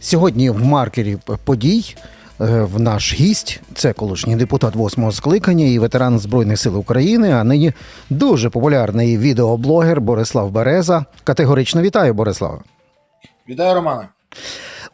Сьогодні в маркері подій е, в наш гість це колишній депутат восьмого скликання і ветеран Збройних сил України, а нині дуже популярний відеоблогер Борислав Береза. Категорично вітаю, Борислава. Вітаю, Романе.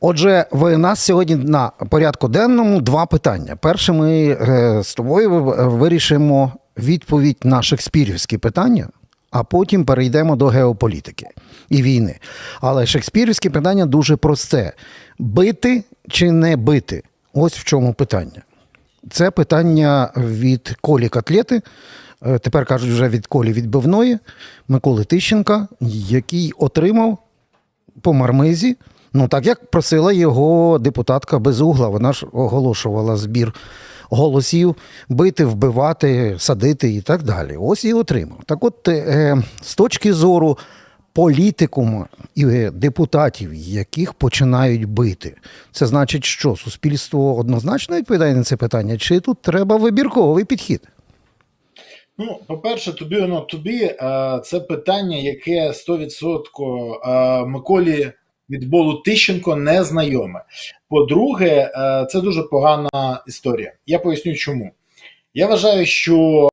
Отже, в нас сьогодні на порядку денному два питання. Перше, ми е, з тобою е, вирішимо відповідь на шекспірівські питання, а потім перейдемо до геополітики і війни. Але шекспірівське питання дуже просте: бити чи не бити? Ось в чому питання. Це питання від Колі Котлети. е, Тепер кажуть, вже від Колі відбивної Миколи Тищенка, який отримав по мармизі. Ну, так як просила його депутатка Безугла, вона ж оголошувала збір голосів бити, вбивати, садити і так далі. Ось і отримав. Так от, е, з точки зору політикуму і депутатів, яких починають бити, це значить, що суспільство однозначно відповідає на це питання, чи тут треба вибірковий підхід? Ну, по-перше, тобі воно тобі е, це питання, яке 100% е, Миколі від болу Тищенко не знайоме. По-друге, е, це дуже погана історія. Я поясню чому. Я вважаю, що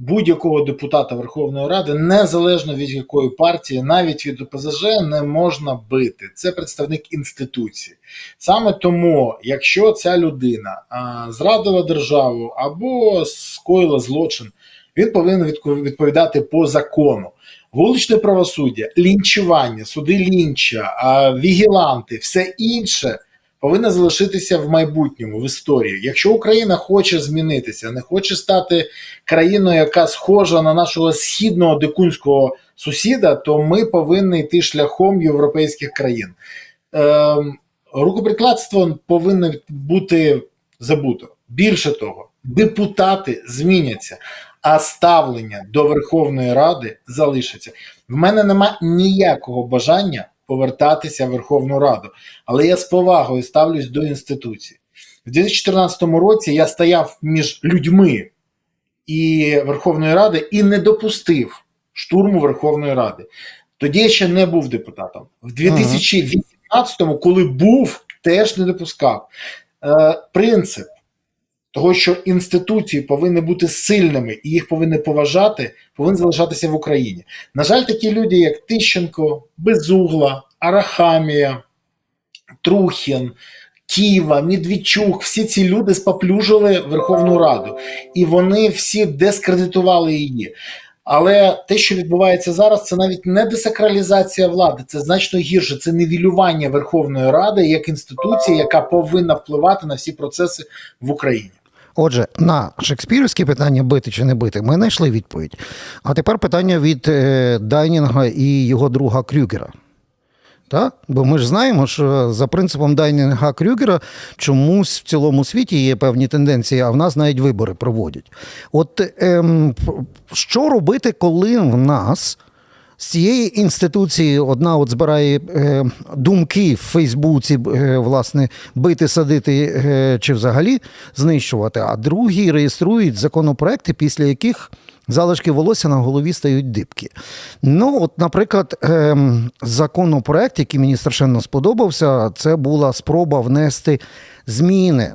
будь-якого депутата Верховної Ради, незалежно від якої партії, навіть від ОПЗЖ, не можна бити. Це представник інституції. Саме тому, якщо ця людина зрадила державу або скоїла злочин, він повинен відповідати по закону. Вуличне правосуддя, лінчування, суди лінча, вігіланти, все інше повинно залишитися в майбутньому, в історії. Якщо Україна хоче змінитися, не хоче стати країною, яка схожа на нашого східного дикунського сусіда, то ми повинні йти шляхом європейських країн. Ем, рукоприкладство повинно бути забуто. Більше того, депутати зміняться, а ставлення до Верховної Ради залишиться. В мене нема ніякого бажання повертатися в Верховну Раду, але я з повагою ставлюсь до інституції. В 2014 році я стояв між людьми і Верховної Ради і не допустив штурму Верховної Ради. Тоді я ще не був депутатом. В 2018-му, коли був, теж не допускав. Е, принцип того, що інституції повинні бути сильними і їх повинні поважати, повинен залишатися в Україні. На жаль, такі люди, як Тищенко, Безугла, Арахамія, Трухін, Ківа, Медведчук, всі ці люди споплюжили Верховну Раду, і вони всі дескредитували її. Але те, що відбувається зараз, це навіть не десакралізація влади, це значно гірше. Це нівелювання Верховної Ради як інституції, яка повинна впливати на всі процеси в Україні. Отже, на шекспірівське питання бити чи не бити, ми знайшли відповідь. А тепер питання від е, Дайнінга і його друга Крюгера. Так? Бо ми ж знаємо, що за принципом Дайнінга Крюгера чомусь в цілому світі є певні тенденції, а в нас навіть вибори проводять. От ем, що робити, коли в нас з цієї інституції одна от збирає е, думки в Фейсбуці, е, власне, бити, садити е, чи взагалі знищувати, а другі реєструють законопроекти, після яких залишки волосся на голові стають дибки. Ну, от, наприклад, ем, законопроект, який мені страшенно сподобався, це була спроба внести зміни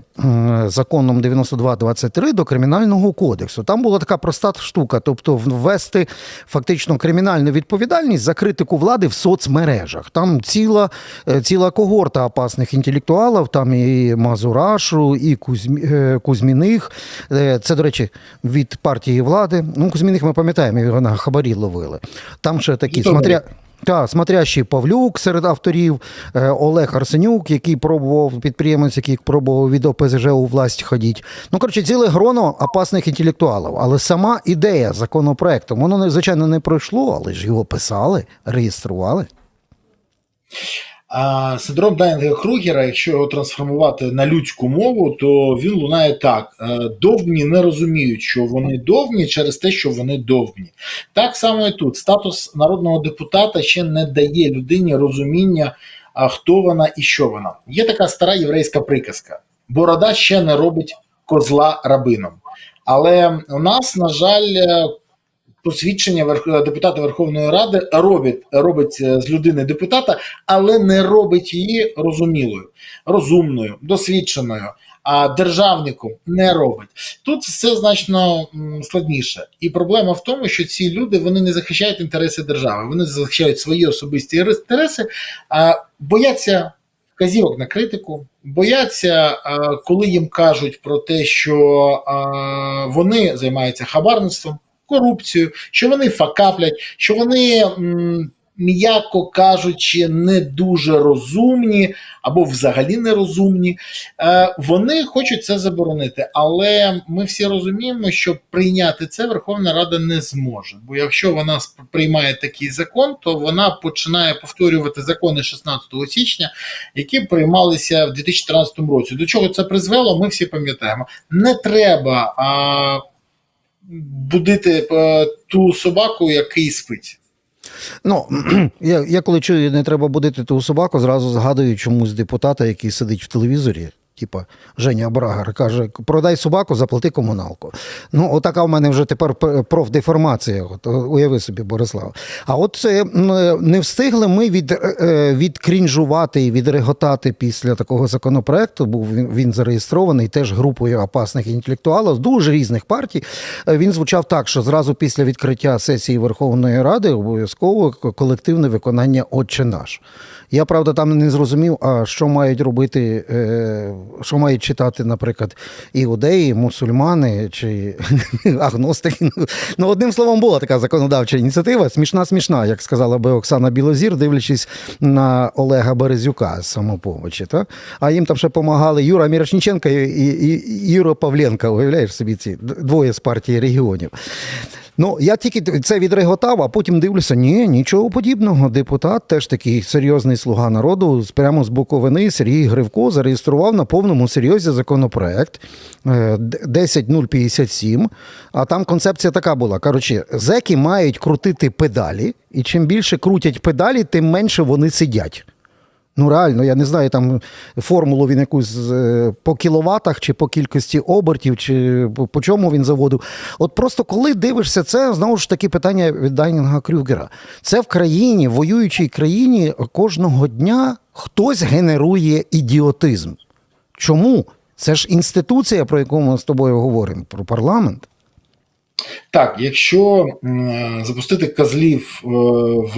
законом 92.23 до кримінального кодексу. Там була така проста штука, тобто ввести фактично кримінальну відповідальність за критику влади в соцмережах. Там ціла, е, ціла когорта опасних інтелектуалів, там і Мазурашу, і е, Кузьміних. Е, Це, до речі, від партії влади. Ну, Кузьміних ми пам'ятаємо, його на хабарі ловили. Там ще такі смотря. Так, смотрящий Павлюк серед авторів, е, Олег Арсенюк, який пробував підприємець, який пробував від ОПЗЖ у власть ходити. Ну, коротше, ціле гроно опасних інтелектуалів. Але сама ідея законопроекту, воно, звичайно, не пройшло, але ж його писали, реєстрували. Синдром Дайнга Кругера, якщо його трансформувати на людську мову, то він лунає так: Е, довбні не розуміють, що вони довбні через те, що вони довбні. Так само і тут статус народного депутата ще не дає людині розуміння, хто вона і що вона. Є така стара єврейська приказка: борода ще не робить козла рабином. Але у нас, на жаль, е, посвідчення верх- депутата Верховної Ради робить, робить е, з людини депутата, але не робить її розумілою, розумною, досвідченою. А державником не робить. Тут все значно складніше. І проблема в тому, що ці люди вони не захищають інтереси держави, вони захищають свої особисті інтереси, а бояться вказівок на критику, бояться, коли їм кажуть про те, що вони займаються хабарництвом, корупцією, що вони факаплять, що вони. М'яко кажучи, не дуже розумні або взагалі нерозумні, Е, Вони хочуть це заборонити, але ми всі розуміємо, що прийняти це Верховна Рада не зможе. Бо якщо вона приймає такий закон, то вона починає повторювати закони 16 січня, які приймалися в 2014 році. До чого це призвело, ми всі пам'ятаємо. Не треба а, будити е, ту собаку, який спить. Ну, я, я коли чую, не треба будити ту собаку, зразу згадую чомусь депутата, який сидить в телевізорі. Типа Женя Брагар каже: продай собаку, заплати комуналку. Ну, отака в мене вже тепер профдеформація. От, уяви собі, Борислав. А от це не встигли ми від, е, е, відкрінжувати і відреготати після такого законопроекту. Був він, він зареєстрований теж групою опасних інтелектуалів з дуже різних партій. Е, Він звучав так, що зразу після відкриття сесії Верховної Ради обов'язково колективне виконання Отче наш. Я правда там не зрозумів, а що мають робити, е, що мають читати, наприклад, іудеї, мусульмани чи агностики. Ну, одним словом, була така законодавча ініціатива. Смішна, смішна, як сказала би Оксана Білозір, дивлячись на Олега Березюка з самопомочі. Та? А їм там ще допомагали Юра і, і Юра Павленко. Уявляєш собі ці двоє з партії регіонів. Ну, я тільки це відреготав, а потім дивлюся, ні, нічого подібного. Депутат, теж такий серйозний слуга народу, прямо з Буковини Сергій Гривко зареєстрував на повному серйозі законопроект е, д- 10057. А там концепція така була: коротше, зеки мають крутити педалі, і чим більше крутять педалі, тим менше вони сидять. Ну, реально, я не знаю там формулу він якусь е, по кіловатах, чи по кількості обертів, чи по, чому він заводив. От просто коли дивишся це, знову ж таки питання від Дайнінга Крюгера. Це в країні, в воюючій країні, кожного дня хтось генерує ідіотизм. Чому? Це ж інституція, про яку ми з тобою говоримо, про парламент. Так, якщо запустити козлів е, в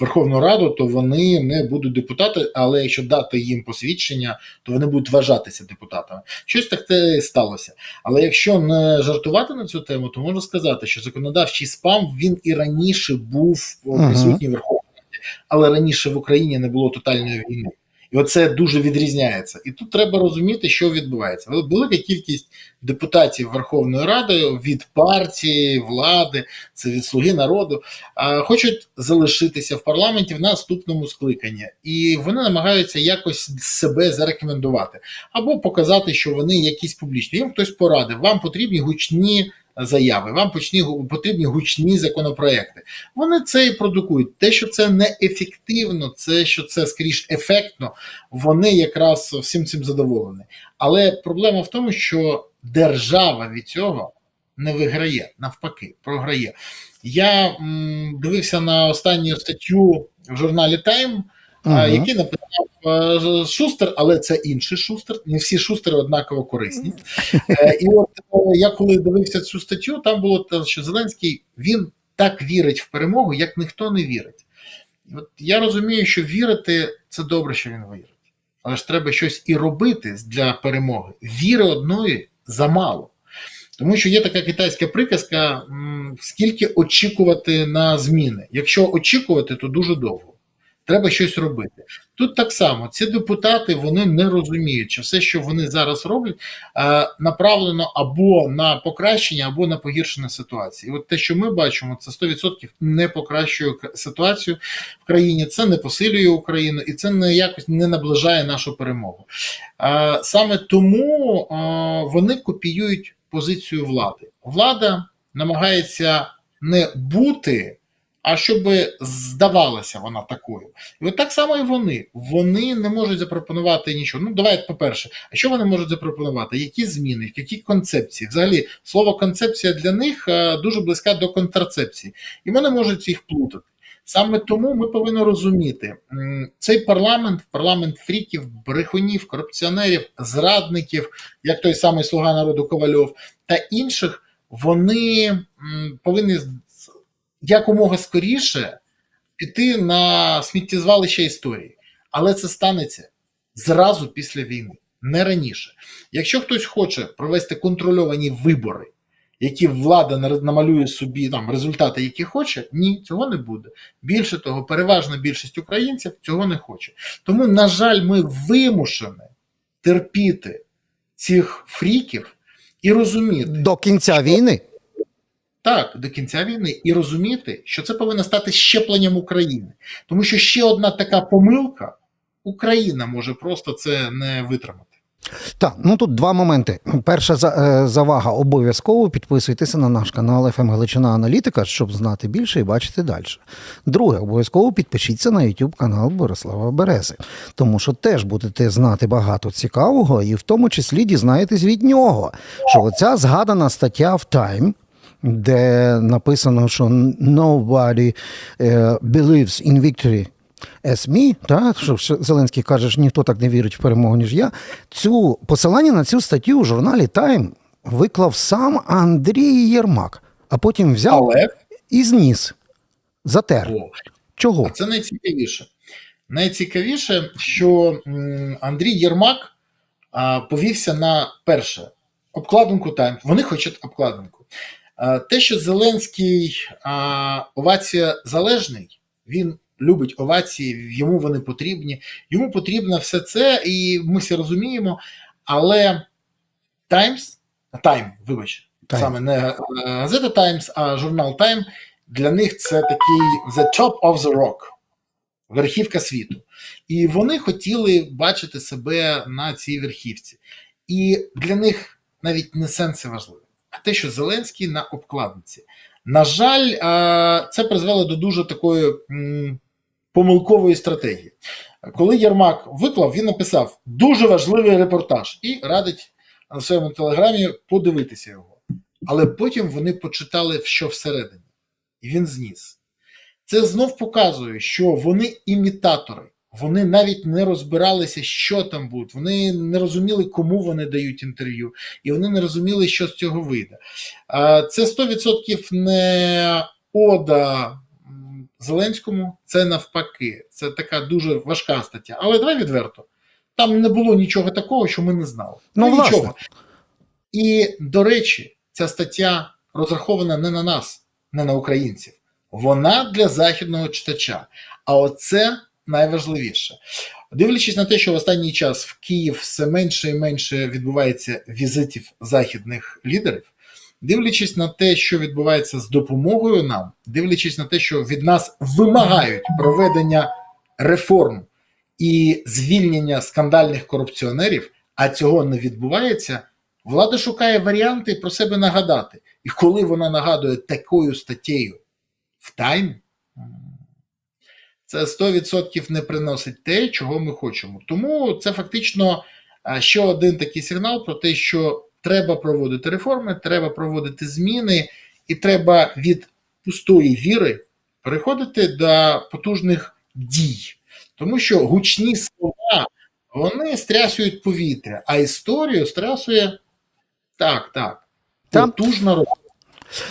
Верховну Раду, то вони не будуть депутати, але якщо дати їм посвідчення, то вони будуть вважатися депутатами. Щось таке сталося. Але якщо не жартувати на цю тему, то можна сказати, що законодавчий спам він і раніше був присутній в Верховній Раді, але раніше в Україні не було тотальної війни. І оце дуже відрізняється. І тут треба розуміти, що відбувається. Велика кількість депутатів Верховної Ради від партії, влади, це від слуги народу, хочуть залишитися в парламенті в наступному скликанні, і вони намагаються якось себе зарекомендувати або показати, що вони якісь публічні. Їм хтось порадив, вам потрібні гучні. Заяви, вам почні, потрібні гучні законопроекти. Вони це і продукують. Те, що це неефективно, це що це скоріш ефектно, вони якраз всім цим задоволені. Але проблема в тому, що держава від цього не виграє, навпаки, програє. Я м, дивився на останню статтю в журналі Time, Ага. який написав е, Шустер, але це інший Шустер. Не всі шустери однаково корисні. Е, І от е, я коли дивився цю статтю, там було те, що Зеленський він так вірить в перемогу, як ніхто не вірить. І От я розумію, що вірити це добре, що він вірить. Але ж треба щось і робити для перемоги. Віри одної замало. Тому що є така китайська приказка: скільки очікувати на зміни. Якщо очікувати, то дуже довго. Треба щось робити. Тут так само ці депутати вони не розуміють, що все, що вони зараз роблять, е, направлено або на покращення, або на погіршення ситуації. І от те, що ми бачимо, це 100% не покращує ситуацію в країні, це не посилює Україну і це не якось не наближає нашу перемогу. Е, Саме тому е, вони копіюють позицію влади. Влада намагається не бути а щоб здавалася вона такою. І от так само і вони. Вони не можуть запропонувати нічого. Ну, давайте, по-перше, а що вони можуть запропонувати? Які зміни, які концепції? Взагалі, слово концепція для них е, дуже близька до контрацепції, і вони можуть їх плутати. Саме тому ми повинні розуміти, цей парламент, парламент фріків, брехунів, корупціонерів, зрадників, як той самий слуга народу Ковальов та інших, вони повинні якомога скоріше піти на сміттєзвалище історії. Але це станеться зразу після війни, не раніше. Якщо хтось хоче провести контрольовані вибори, які влада намалює собі там результати, які хоче, ні, цього не буде. Більше того, переважна більшість українців цього не хоче. Тому, на жаль, ми вимушені терпіти цих фріків і розуміти, До кінця війни. Так, до кінця війни і розуміти, що це повинно стати щепленням України. Тому що ще одна така помилка, Україна може просто це не витримати. Так, ну тут два моменти. Перша е, завага обов'язково підписуйтеся на наш канал «ФМ Галичина Аналітика, щоб знати більше і бачити далі. Друге, обов'язково підпишіться на YouTube канал Борислава Берези, тому що теж будете знати багато цікавого, і в тому числі дізнаєтесь від нього, що оця згадана стаття в Time. Де написано, що nobody е, believes in victory as me, та, що Зеленський каже, що ніхто так не вірить в перемогу, ніж я. Цю посилання на цю статтю у журналі Time виклав сам Андрій Єрмак, а потім взяв Але і зніс. Затер. о, Чого? А це найцікавіше. Найцікавіше, що Андрій Єрмак повівся на перше обкладинку Тайм. Вони хочуть обкладинку. А, те, що Зеленський а, овація залежний, він любить овації, йому вони потрібні. Йому потрібно все це, і ми всі розуміємо. Але Таймс, Тайм, вибач, Time. саме не е, газета Таймс, а журнал Тайм для них це такий the top of the rock, верхівка світу. І вони хотіли бачити себе на цій верхівці. І для них навіть не сенси важливі, те, що Зеленський на обкладинці. На жаль, е, це призвело до дуже такої помилкової стратегії. Коли Єрмак виклав, він написав дуже важливий репортаж і радить на своєму телеграмі подивитися його. Але потім вони почитали, що всередині, і він зніс. Це знов показує, що вони імітатори. Вони навіть не розбиралися, що там буде. Вони не розуміли, кому вони дають інтерв'ю, і вони не розуміли, що з цього вийде. Це 100% не ода Зеленському, це навпаки. Це така дуже важка стаття. Але давай відверто. Там не було нічого такого, що ми не знали. Ну, власне. нічого. І, до речі, ця стаття розрахована не на нас, не на українців. Вона для західного читача. А оце найважливіше. Дивлячись на те, що в останній час в Київ все менше і менше відбувається візитів західних лідерів, дивлячись на те, що відбувається з допомогою нам, дивлячись на те, що від нас вимагають проведення реформ і звільнення скандальних корупціонерів, а цього не відбувається, влада шукає варіанти про себе нагадати. І коли вона нагадує такою статтєю в тайм, це 100% не приносить те, чого ми хочемо. Тому це фактично ще один такий сигнал про те, що треба проводити реформи, треба проводити зміни, і треба від пустої віри переходити до потужних дій. Тому що гучні слова вони стрясують повітря, а історію стрясує так, так. Потужна робота.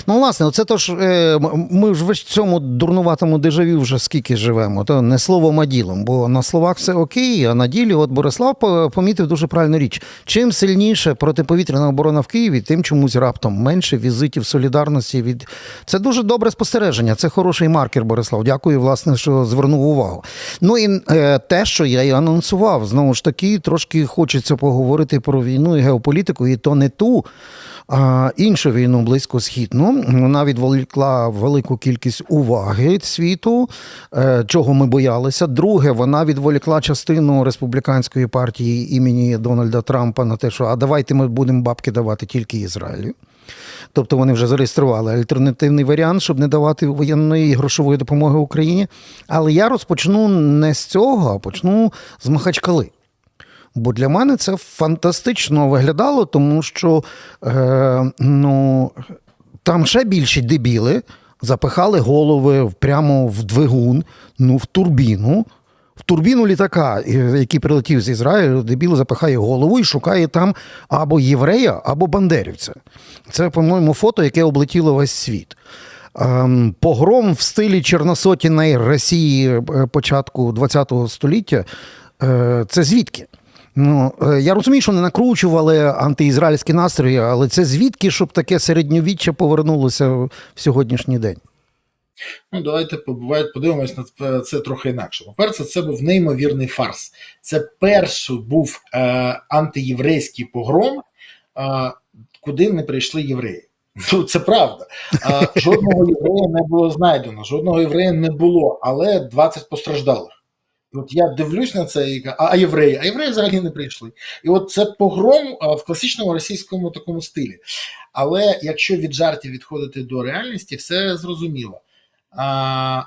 Ну, власне, це то ж е, ми ж в цьому дурнуватому дежавю вже скільки живемо, то не словом, а ділом. Бо на словах все окей, а на ділі, от Борислав помітив дуже правильну річ. Чим сильніше протиповітряна оборона в Києві, тим чомусь раптом менше візитів солідарності від це дуже добре спостереження. Це хороший маркер, Борислав. Дякую, власне, що звернув увагу. Ну і е, те, що я і анонсував, знову ж таки, трошки хочеться поговорити про війну і геополітику, і то не ту. А іншу війну близькосхідну вона відволікла велику кількість уваги світу, е, чого ми боялися. Друге, вона відволікла частину республіканської партії імені Дональда Трампа на те, що а давайте ми будемо бабки давати тільки Ізраїлю. Тобто вони вже зареєстрували альтернативний варіант, щоб не давати воєнної і грошової допомоги Україні. Але я розпочну не з цього, а почну з Махачкали. Бо для мене це фантастично виглядало, тому що е, ну, там ще більші дебіли запихали голови прямо в двигун, ну, в турбіну. В турбіну літака, який прилетів з Ізраїлю, дебіл запихає голову і шукає там або єврея, або бандерівця. Це, по-моєму, фото, яке облетіло весь світ. Ем, Погром в стилі Чорносотіної Росії е, початку ХХ століття. е, Це звідки? Ну, е, я розумію, що не накручували антиізраїльські настрої, але це звідки, щоб таке середньовіччя повернулося в сьогоднішній день? Ну, давайте побуває- подивимось на це трохи інакше. По-перше, це був неймовірний фарс. Це перший був е, антиєврейський погром, е, куди не прийшли євреї. Ну, це правда. Е, жодного єврея не було знайдено, жодного єврея не було, але 20 постраждалих. От я дивлюсь на це і кажу, а, а євреї? А євреї взагалі не прийшли. І от це погром в класичному російському такому стилі. Але якщо від жартів відходити до реальності, все зрозуміло. А,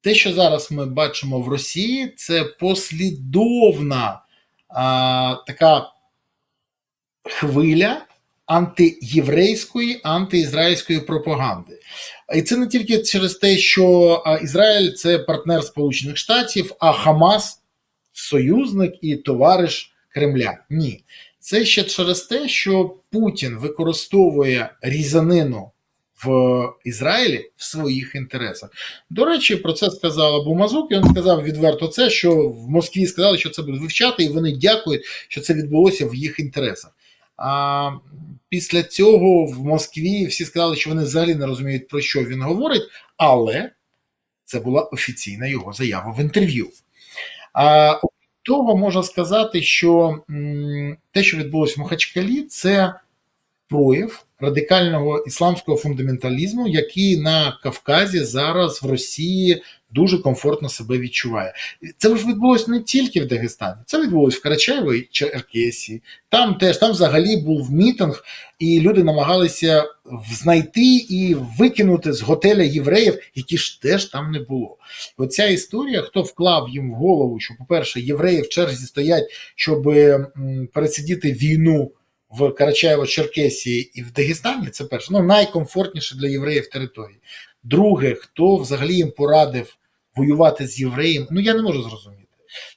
те, що зараз ми бачимо в Росії, це послідовна а, така хвиля антиєврейської, антиізраїльської пропаганди. І це не тільки через те, що Ізраїль це партнер Сполучених Штатів, а Хамас союзник і товариш Кремля. Ні. Це ще через те, що Путін використовує різанину в Ізраїлі в своїх інтересах. До речі, про це сказав Бумазук, і він сказав відверто це, що в Москві сказали, що це будуть вивчати, і вони дякують, що це відбулося в їх інтересах. Після цього в Москві всі сказали, що вони взагалі не розуміють, про що він говорить, але це була офіційна його заява в інтерв'ю. А того, можна сказати, що те, що відбулося в Махачкалі, це прояв радикального ісламського фундаменталізму, який на Кавказі зараз в Росії дуже комфортно себе відчуває. Це ж відбулося не тільки в Дагестані, це відбулося в Карачаєво і Черкесії. Там теж там взагалі був мітинг, і люди намагалися знайти і викинути з готеля євреїв, які ж теж там не було. Оця історія, хто вклав їм в голову, що, по-перше, євреї в черзі стоять, щоб пересидіти війну в Карачаєво-Черкесії і в Дагестані, це перше, ну найкомфортніше для євреїв території. Друге, хто взагалі їм порадив воювати з євреєм, ну я не можу зрозуміти.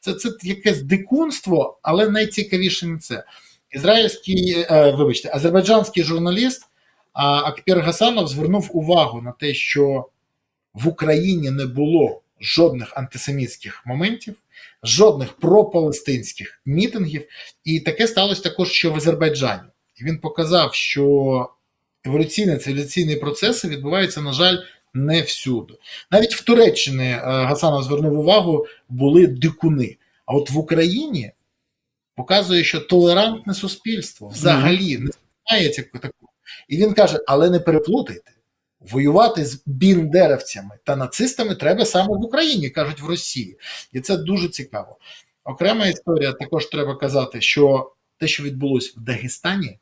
Це, це якесь дикунство, але найцікавіше не це. Ізраїльський, е, вибачте, азербайджанський журналіст Акпір Гасанов звернув увагу на те, що в Україні не було жодних антисемітських моментів, жодних пропалестинських мітингів, і таке сталося також, що в Азербайджані. І він показав, що еволюційні цивілізаційні процеси відбуваються, на жаль, не всюди. Навіть в Туреччині е, Гасанов звернув увагу, були дикуни. А от в Україні показує, що толерантне суспільство взагалі не знається такого. І він каже: але не переплутайте. Воювати з біндерівцями та нацистами треба саме в Україні, кажуть в Росії. І це дуже цікаво. Окрема історія також треба казати, що те, що відбулося в Дагестані,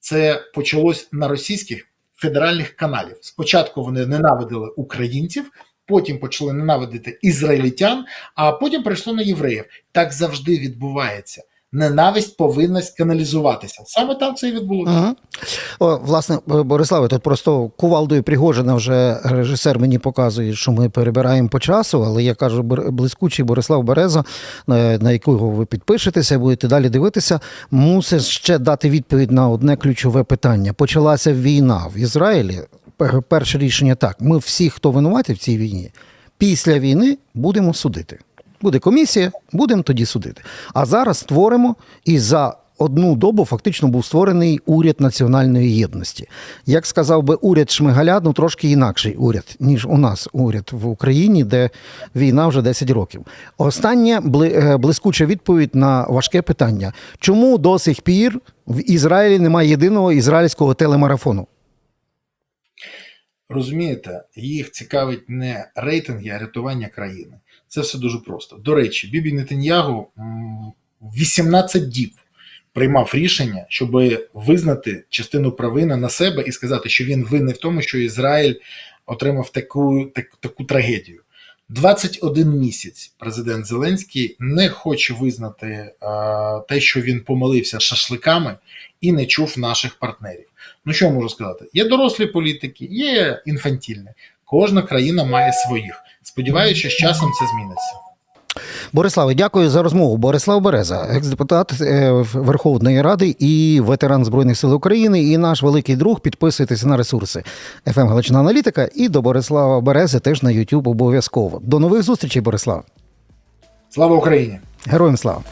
це почалось на російських федеральних каналів. Спочатку вони ненавидили українців, потім почали ненавидити ізраїльтян, а потім прийшло на євреїв. Так завжди відбувається. Ненависть повинна каналізуватися. Саме там це і відбулося. Ага. О, власне, Бориславе, тут просто кувалдою Пригожина вже режисер мені показує, що ми перебираємо по часу, але я кажу, блискучий Борислав Береза, на якого ви підпишетеся, будете далі дивитися, мусить ще дати відповідь на одне ключове питання. Почалася війна в Ізраїлі. Перше рішення так: ми всі, хто винуваті в цій війні, після війни будемо судити. Буде комісія, будемо тоді судити. А зараз створимо і за одну добу фактично був створений уряд національної єдності. Як сказав би уряд Шмигаля, ну трошки інакший уряд, ніж у нас уряд в Україні, де війна вже 10 років. Остання е, блискуча відповідь на важке питання: чому до сих пір в Ізраїлі немає єдиного ізраїльського телемарафону? Розумієте, їх цікавить не рейтинги, а рятування країни. Це все дуже просто. До речі, Бібі Нетаньягу м, 18 діб приймав рішення, щоб визнати частину провини на себе і сказати, що він винний в тому, що Ізраїль отримав таку, так, таку трагедію. 21 місяць президент Зеленський не хоче визнати е, те, що він помилився шашликами і не чув наших партнерів. Ну що можу сказати? Є дорослі політики, є інфантільні. Кожна країна має своїх. Сподіваюся, що з часом це зміниться. Бориславе, дякую за розмову. Борислав Береза, екс-депутат е, Верховної Ради і ветеран Збройних сил України, і наш великий друг. Підписуйтесь на ресурси ФМ Галичина Аналітика і до Борислава Берези теж на YouTube обов'язково. До нових зустрічей, Борислав. Слава Україні! Героям слава!